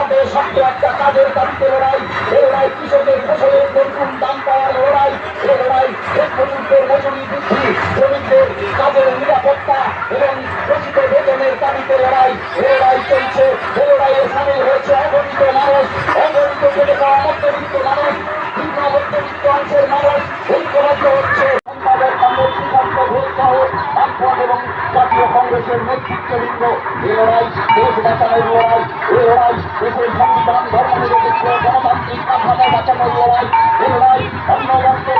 আছে শক্ত একটা কাজের লড়াই নেতৃত্ববৃন্দ এই লড়াই দেশ বাঁচানোর লড়াই এই লড়াই দেশের সংবিধান ধর্মনিরপেক্ষ গণতান্ত্রিক কাঠামো বাঁচানোর লড়াই এই লড়াই অন্নবস্ত্র